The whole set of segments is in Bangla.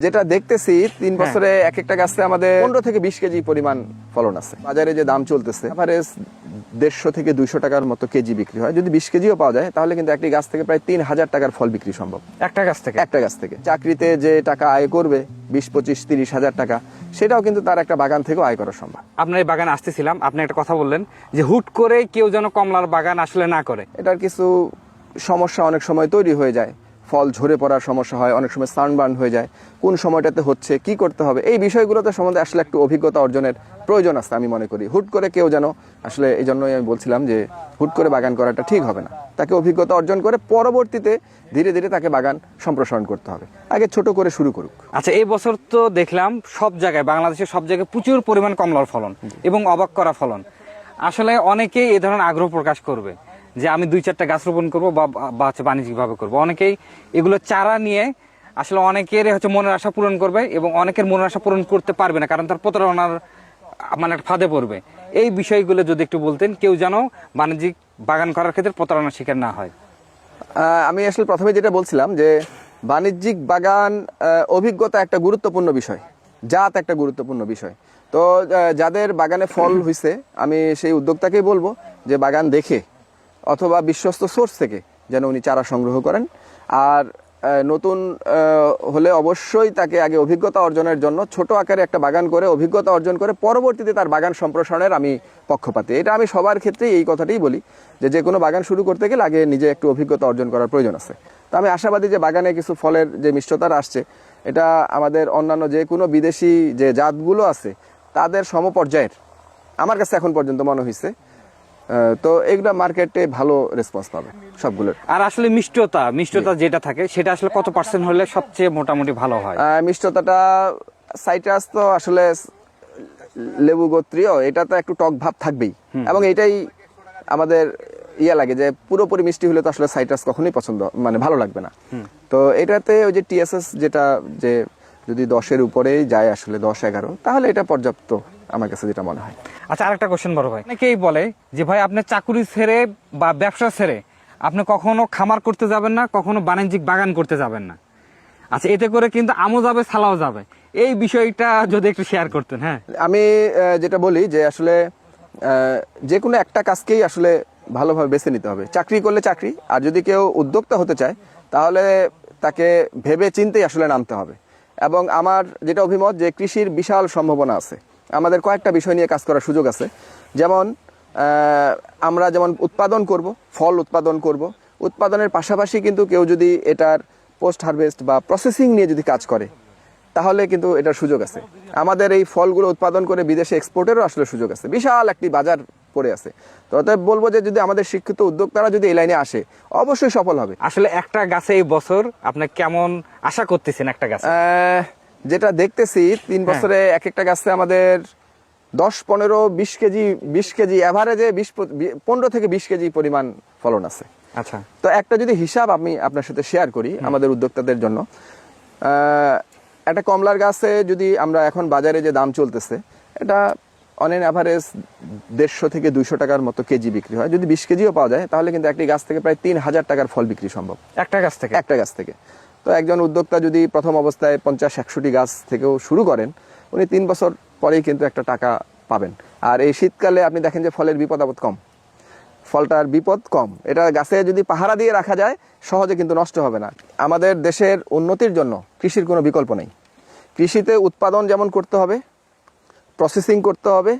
যেটা দেখতেছি তিন হ্যাঁ। বছরে এক একটা গাছে আমাদের পনেরো থেকে বিশ কেজি পরিমাণ ফলন আছে। বাজারে যে দাম চলতেছে এভারেজ দেড়শো থেকে দুইশো টাকার মতো কেজি বিক্রি হয়। যদি বিশ কেজিও পাওয়া যায় তাহলে কিন্তু একটি গাছ থেকে প্রায় তিন হাজার টাকার ফল বিক্রি সম্ভব। একটা গাছ থেকে? একটা গাছ থেকে। চাকরিতে যে টাকা আয় করবে বিশ পঁচিশ তিরিশ হাজার টাকা সেটাও কিন্তু তার একটা বাগান থেকেও আয় করা সম্ভব। আপনার এই বাগানে আসতেছিলাম আপনি একটা কথা বললেন যে হুট করে কেউ যেন কমলার বাগান আসলে না করে। এটার কিছু সমস্যা অনেক সময় তৈরি হয়ে যায়। ফল ঝরে পড়ার সমস্যা হয় অনেক সময় সানবার্ন হয়ে যায়। কোন সময়টাতে হচ্ছে কি করতে হবে? এই বিষয়গুলোতে সম্বন্ধে আসলে একটু অভিজ্ঞতা অর্জনের প্রয়োজন আছে আমি মনে করি। হুট করে কেউ যেন আসলে এই জন্যই আমি বলছিলাম যে হুট করে বাগান করাটা ঠিক হবে না। তাকে অভিজ্ঞতা অর্জন করে পরবর্তীতে ধীরে ধীরে তাকে বাগান সম্প্রসারণ করতে হবে। আগে ছোট করে শুরু করুক। আচ্ছা এই বছর তো দেখলাম সব জায়গায় বাংলাদেশের সব জায়গায় প্রচুর পরিমাণ কমলার ফলন এবং অবাক করা ফলন। আসলে অনেকেই এ ধরনের আগ্রহ প্রকাশ করবে। যে আমি দুই চারটা গাছ রোপণ করব বা হচ্ছে বাণিজ্যিকভাবে করব। অনেকেই এগুলো চারা নিয়ে আসলে অনেকের হচ্ছে মনের আশা পূরণ করবে এবং অনেকের মনের আশা পূরণ করতে পারবে না, কারণ তার প্রতারণার মানে একটা ফাঁদে পড়বে। এই বিষয়গুলো যদি একটু বলতেন, কেউ যেন বাণিজ্যিক বাগান করার ক্ষেত্রে প্রতারণার শিকার না হয়। আমি আসলে প্রথমে যেটা বলছিলাম যে, বাণিজ্যিক বাগান অভিজ্ঞতা একটা গুরুত্বপূর্ণ বিষয়। জাত একটা গুরুত্বপূর্ণ বিষয়। তো যাদের বাগানে ফল হয়েছে আমি সেই উদ্যোক্তাকেই বলব যে বাগান দেখে অথবা বিশ্বস্ত সোর্স থেকে যেন উনি চারা সংগ্রহ করেন। আর নতুন হলে অবশ্যই তাকে আগে অভিজ্ঞতা অর্জনের জন্য, ছোট আকারে একটা বাগান করে অভিজ্ঞতা অর্জন করে পরবর্তীতে তার বাগান সম্প্রসারণের আমি পক্ষপাতি। এটা আমি সবার ক্ষেত্রেই এই কথাটাই বলি যে যে কোনো বাগান শুরু করতে গেলে আগে নিজে একটু অভিজ্ঞতা অর্জন করার প্রয়োজন আছে। তো আমি আশাবাদী যে বাগানে কিছু ফলের যে মিষ্টতার আসছে, এটা আমাদের অন্যান্য যে কোনো বিদেশি যে জাতগুলো আছে, তাদের সমপর্যায়ের, আমার কাছে এখন পর্যন্ত মনে হয়েছে তো এগুলা মার্কেটে ভালো রেসপন্স পাবে সবগুলোর। আর আসলে মিষ্টতা মিষ্টতা যেটা থাকে সেটা আসলে কত পার্সেন্ট হলে সবচেয়ে মোটামুটি ভালো হয়? মিষ্টতাটা সাইট্রাস তো আসলে লেবু গোত্রীয় এটা তো একটু টক ভাব থাকবেই। এবং এটাই আমাদের ইয়া লাগে যে পুরোপুরি মিষ্টি হলে তো আসলে সাইট্রাস কখনোই পছন্দ মানে ভালো লাগবে না। তো এটাতে ওই যে টিএসএস যেটা যে যদি দশের উপরেই যায় আসলে দশ এগারো তাহলে এটা পর্যাপ্ত আমার কাছে যেটা মনে হয়। আচ্ছা আরেকটা কোশ্চেন বড় ভাই। অনেকেই বলে যে ভাই আপনি চাকুরি ছেড়ে বা ব্যবসা ছেড়ে আপনি কখনো খামার করতে যাবেন না কখনো বাণিজ্যিক বাগান করতে যাবেন না। আচ্ছা এতে করে কিন্তু আমও যাবে সালাও যাবে। এই বিষয়টা যদি একটু শেয়ার করতেন হ্যাঁ। আমি যেটা বলি যে আসলে আহ, যে কোনো একটা কাজকেই আসলে ভালোভাবে বেছে নিতে হবে। চাকরি করলে চাকরি আর যদি কেউ উদ্যোক্তা হতে চায় তাহলে তাকে ভেবে চিন্তেই আসলে নামতে হবে। এবং আমার যেটা অভিমত যে কৃষির বিশাল সম্ভাবনা আছে। আমাদের কয়েকটা বিষয় নিয়ে কাজ করার সুযোগ আছে। যেমন আমরা যেমন উৎপাদন করব, ফল উৎপাদন করব, উৎপাদনের পাশাপাশি কিন্তু কেউ যদি এটার পোস্ট হারভেস্ট বা প্রসেসিং নিয়ে যদি কাজ করে তাহলে কিন্তু এটার সুযোগ আছে। আমাদের এই ফলগুলো উৎপাদন করে বিদেশে এক্সপোর্টেরও আসলে সুযোগ আছে। বিশাল একটি বাজার পড়ে আছে। তো অতএব বলব যে যদি আমাদের শিক্ষিত উদ্যোক্তারা যদি এই লাইনে আসে অবশ্যই সফল হবে। আসলে একটা গাছে এই বছর আপনি কেমন আশা করতেছেন একটা গাছ? যেটা দেখতেছি তিন বছরে এক একটা গাছে আমাদের দশ পনেরো বিশ কেজি বিশ কেজি অ্যাভারেজে বিশ পনেরো থেকে বিশ কেজি পরিমাণ ফলন আছে। আচ্ছা। তো একটা যদি হিসাব আমি আপনার সাথে শেয়ার করি আমাদের উদ্যোক্তাদের জন্য আহ, একটা কমলার গাছে যদি আমরা এখন বাজারে যে দাম চলতেছে এটা অন এন অ্যাভারেজ দেড়শো থেকে দুইশো টাকার মতো কেজি বিক্রি হয়। যদি বিশ কেজিও পাওয়া যায় তাহলে কিন্তু একটি গাছ থেকে প্রায় তিন হাজার টাকার ফল বিক্রি সম্ভব। একটা গাছ থেকে? একটা গাছ থেকে। তো একজন উদ্যোক্তা যদি প্রথম অবস্থায় পঞ্চাশ একশোটি গাছ থেকেও শুরু করেন উনি তিন বছর পরেই কিন্তু একটা টাকা পাবেন। আর এই শীতকালে আপনি দেখেন যে ফলের বিপদ আপদ কম। ফলটার বিপদ কম। এটা গাছে যদি পাহারা দিয়ে রাখা যায় সহজে কিন্তু নষ্ট হবে না। আমাদের দেশের উন্নতির জন্য কৃষির কোনো বিকল্প নেই। কৃষিতে উৎপাদন যেমন করতে হবে প্রসেসিং করতে হবে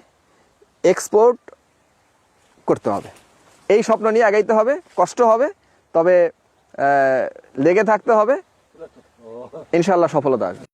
এক্সপোর্ট করতে হবে। এই স্বপ্ন নিয়ে আগাইতে হবে, কষ্ট হবে, তবে লেগে থাকতে হবে। ইনশাল্লাহ সফলতা আসবে।